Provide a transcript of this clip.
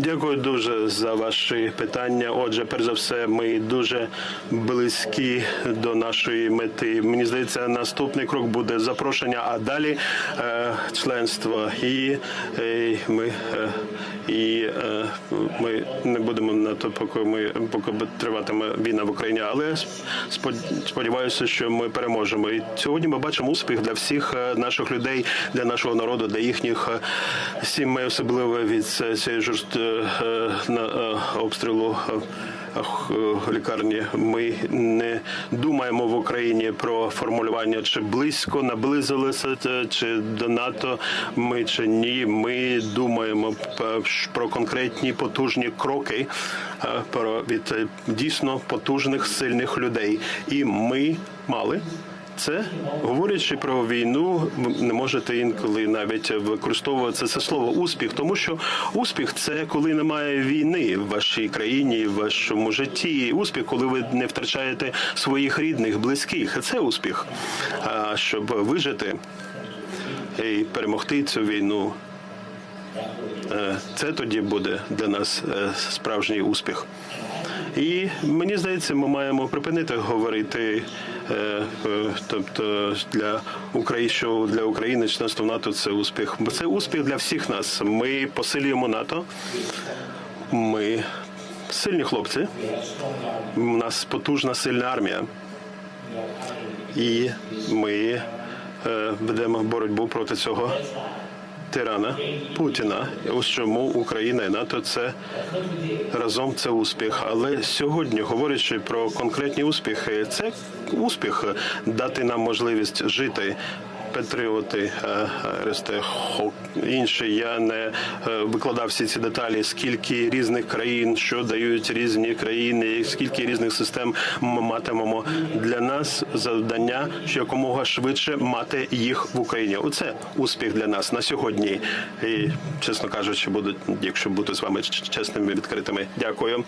Дякую дуже за ваші питання. Отже, перш за все, ми дуже близькі до нашої мети. Мені здається, наступний крок буде запрошення, а далі е, членство. І е, ми е, і е, ми не будемо на то, поки ми поки триватиме війна в Україні. Але сподіваюся, що ми переможемо. І сьогодні ми бачимо успіх для всіх е, наших людей, для нашого народу, для їхніх е, сімей, особливо від цієї жорст е, на е, обстрілу. е, е, Лікарні ми не думаємо в Україні про формулювання, чи близько наблизилися е, чи до НАТО ми чи ні. Ми думаємо про конкретні потужні кроки е, про від е, дійсно потужних сильних людей. І ми мали це говорячи про війну, не можете інколи навіть використовувати це слово успіх, тому що успіх це коли немає війни в вашій країні, в вашому житті. Успіх, коли ви не втрачаєте своїх рідних, близьких. Це успіх. А щоб вижити і перемогти цю війну, е, це тоді буде для нас е, справжній успіх. І мені здається, ми маємо припинити говорити, е, е, тобто для України, що для України членство в НАТО це успіх. Це успіх для всіх нас. Ми посилюємо НАТО. Ми сильні хлопці. У нас потужна сильна армія. І ми е, ведемо боротьбу проти цього тирана Путіна. Ось чому Україна і НАТО це разом це успіх. Але сьогодні, говорячи про конкретні успіхи, це успіх дати нам можливість жити. Патріоти, Ресте Хок, інші. Я не е, викладав всі ці деталі, скільки різних країн, що дають різні країни, скільки різних систем ми матимемо для нас завдання, що якомога швидше мати їх в Україні. Оце успіх для нас на сьогодні. І чесно кажучи, буду, якщо бути з вами чесними відкритими. Дякую.